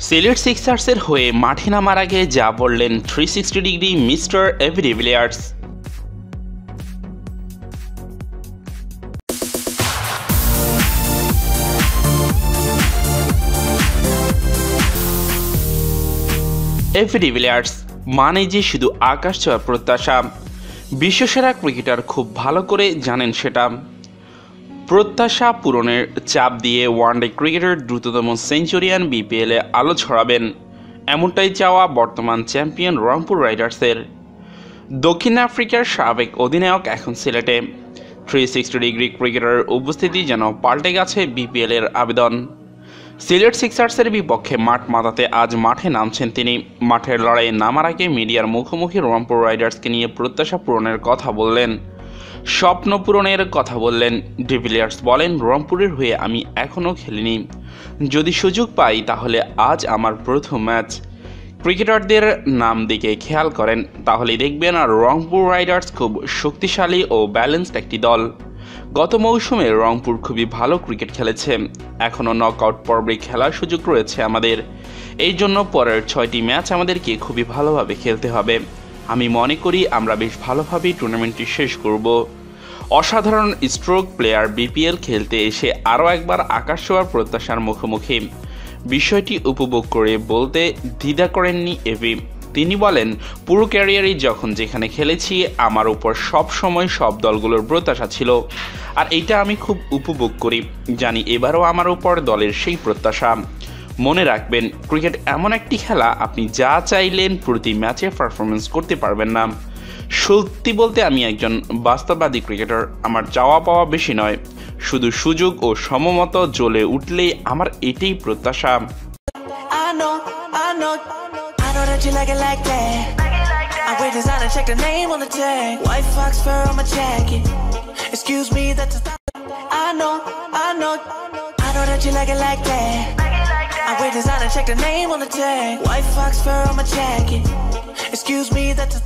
সিলেট সিক্সার্সের হয়ে মাঠে নামার আগে যা বললেন three sixty degree mister AB de Villiers AB de Villiers মানে যে শুধু আকাশ ছোঁয়ার প্রত্যাশা। বিশ্বসেরা ক্রিকেটার খুব ভালো করে জানেন সেটা। প্রত্যাশা পূরণের চাপ দিয়ে ওয়ানডে ক্রিকেটের দ্রুততম সেঞ্চুরিয়ান বিপিএলে আলো ছড়াবেন। এমনটাই চাওয়া বর্তমান চ্যাম্পিয়ন রংপুর রাইডার্সের। দক্ষিণ আফ্রিকার সাবেক অধিনায়ক এখন সিলেটে। থ্রি সিক্সটি ডিগ্রি ক্রিকেটারের উপস্থিতি যেন পাল্টে গেছে বিপিএলের আবেদন। সিলেট সিক্সার্সের বিপক্ষে মাঠ মাতাতে আজ মাঠে নামছেন তিনি। মাঠের লড়াইয়ে নামার আগে মিডিয়ার মুখোমুখি রংপুর রাইডার্সকে নিয়ে প্রত্যাশা পূরণের কথা বললেন। স্বপ্ন পূরণের কথা বললেন ডিভিলিয়ার্স। বলেন, রংপুরের হয়ে আমি এখনও খেলিনি। যদি সুযোগ পাই, তাহলে আজ আমার প্রথম ম্যাচ। ক্রিকেটারদের নাম দিকে খেয়াল করেন তাহলে দেখবেন আর রংপুর রাইডার্স খুব শক্তিশালী ও ব্যালেন্সড একটি দল। গত মৌসুমে রংপুর খুবই ভালো ক্রিকেট খেলেছে। এখনও নকআউট পর্বে খেলার সুযোগ রয়েছে আমাদের। এই জন্য পরের ছয়টি ম্যাচ আমাদেরকে খুবই ভালোভাবে খেলতে হবে। আমি মনে করি আমরা বেশ ভালোভাবেই টুর্নামেন্টটি শেষ করব। অসাধারণ স্ট্রোক প্লেয়ার বিপিএল খেলতে এসে আরও একবার আকাশ ছোঁয়ার প্রত্যাশার মুখোমুখি। বিষয়টি উপভোগ করে বলতে দ্বিধা করেননি এভি তিনি বলেন, পুরো ক্যারিয়ারেই যখন যেখানে খেলেছি, আমার উপর সব সময় সব দলগুলোর প্রত্যাশা ছিল। আর এটা আমি খুব উপভোগ করি। জানি এবারও আমার উপর দলের সেই প্রত্যাশা। মনে রাখবেন ক্রিকেট এমন একটি খেলা আপনি যা চাইলেন প্রতি ম্যাচে পারফরমেন্স করতে পারবেন না। সত্যি বলতে আমি একজন বাস্তববাদী ক্রিকেটার আমার চাওয়া পাওয়া বেশি নয়। শুধু সুযোগ ও সমমত জ্বলে উঠলেই আমার এটাই প্রত্যাশা। Excuse me, that's a th- I know, I know, I know that you like it like that. I wear designer, check the name on the tag. White fox fur on my jacket. Excuse me, that's a.